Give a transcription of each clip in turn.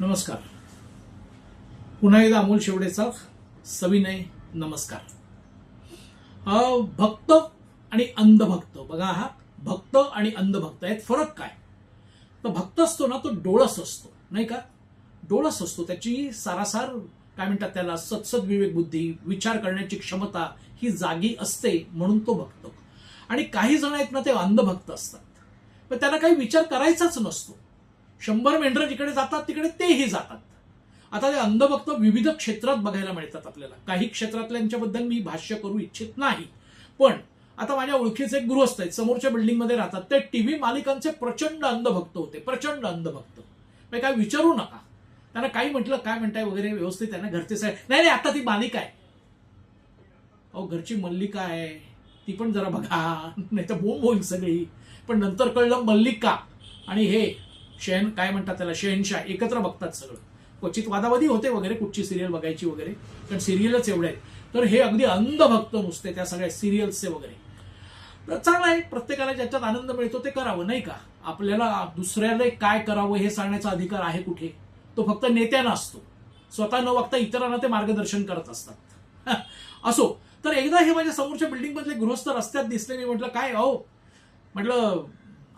नमस्कार. पुन्हा एकदा अमोल शेवडेचा सविनय नमस्कार. भक्त आणि अंधभक्त. बघा हा भक्त आणि अंधभक्त यात फरक काय? तर भक्त असतो ना तो डोळस असतो नाही का? डोळस असतो त्याची सारासार काय म्हणतात त्याला सत्सद विवेक बुद्धी विचार करण्याची क्षमता ही जागी असते म्हणून तो भक्त. आणि काही जण आहेत ना ते अंधभक्त असतात. पण त्याला काही विचार करायचाच नसतो. शंभर मेंढरं जिकडे जातात तिकडे तेही जातात. आता ते अंधभक्त विविध क्षेत्रात बघायला मिळतात आपल्याला. काही क्षेत्रातल्यांच्याबद्दल मी भाष्य करू इच्छित नाही. पण आता माझ्या ओळखीचे एक गृहस्थ आहेत. समोरच्या बिल्डिंगमध्ये राहतात. ते टीव्ही मालिकांचे प्रचंड अंधभक्त होते. प्रचंड अंधभक्त. म्हणजे काय विचारू नका. त्यांना काही म्हटलं काय म्हणताय वगैरे व्यवस्थित त्यांना घरचे साहेब नाही नाही आता ती मालिका आहे. अहो घरची मल्लिका आहे. ती पण जरा बघा. नाही तर बोंब होईल सगळी. पण नंतर कळलं मल्लिका. आणि हे शयन काय म्हणतात त्याला शहनशाह एकत्र बघतात सगळं. क्वचित वादावादी होते वगैरे कुठची सिरियल बघायची वगैरे पण सिरियलच एवढे आहेत. तर हे अगदी अंधभक्त नुसते त्या सगळ्या सिरियल्सचे वगैरे. तर चांगलं आहे प्रत्येकाला ज्याच्यात आनंद मिळतो ते करावं नाही का? आपल्याला दुसऱ्याला काय करावं हे सांगण्याचा अधिकार आहे कुठे? तो फक्त नेत्यांना असतो. स्वतः न बघता इतरांना ते मार्गदर्शन करत असतात. असो तर एकदा हे माझ्या समोरच्या बिल्डिंग मधले गृहस्थ रस्त्यात दिसले मी म्हटलं काय अहो? म्हटलं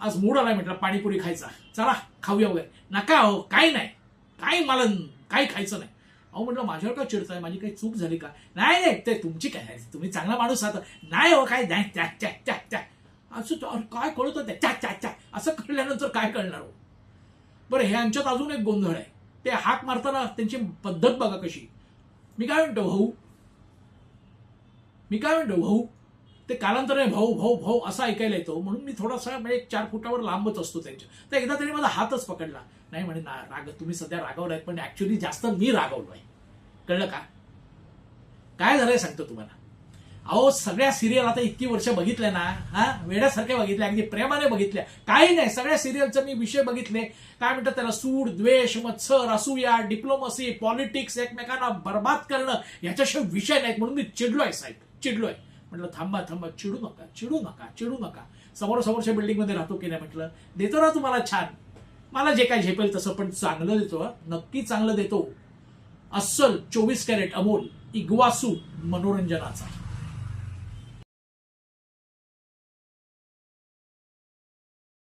आज मूड आलाय म्हटलं पाणीपुरी खायचा. चला खाऊया वगैरे. नका अहो काय नाही. काय मला काही खायचं नाही. अहो म्हटलं माझ्यावर का चिडताय? माझी काही चूक झाली का? नाही नाही ते तुमची काय तुम्ही चांगला माणूस आहात. नाही हो काय नाही. त्या त्या त्या त्या. असं काय कळत त्या त्या त्या त्या. असं कळल्यानंतर काय कळणार हो? बरं हे यांच्यात अजून एक गोंधळ आहे. ते हाक मारताना त्यांची पद्धत बघा कशी. मी काय म्हणतो भाऊ? मी काय म्हणतो भाऊ? ते कालांतराने भाऊ भाऊ भाऊ असा ऐकायला येतो. म्हणून मी थोडासा म्हणजे चार फुटावर लांबच असतो त्यांच्या. तर एकदा त्यांनी माझा हातच पकडला. नाही म्हणे ना राग तुम्ही सध्या रागवलाय पण ऍक्च्युली जास्त मी रागवलोय. कळलं का? काय झालंय सांगतो तुम्हाला. अहो सगळ्या सिरियल आता इतकी वर्ष बघितल्या ना हा? वेड्यासारख्या बघितल्या अगदी प्रेमाने बघितल्या. काही नाही सगळ्या सिरियलचं मी विषय बघितले. काय म्हणतात त्याला सूड द्वेष मत्सर असूया डिप्लोमसी पॉलिटिक्स एकमेकांना बर्बाद करणं याच्याशिवाय विषय नाहीत. म्हणून मी चिडलोय साहेब. चिडलोय. म्हटलं थांबा थांबा चिडू नका चिडू नका चिडू नका. समोर समोरच्या बिल्डिंगमध्ये राहतो की नाही म्हटलं? देतो ना तुम्हाला छान. मला जे काय झेपेल तसं पण चांगलं देतो नक्की चांगलं देतो. अस्सल चोवीस कॅरेट अमोल इग्वासू मनोरंजनाचा.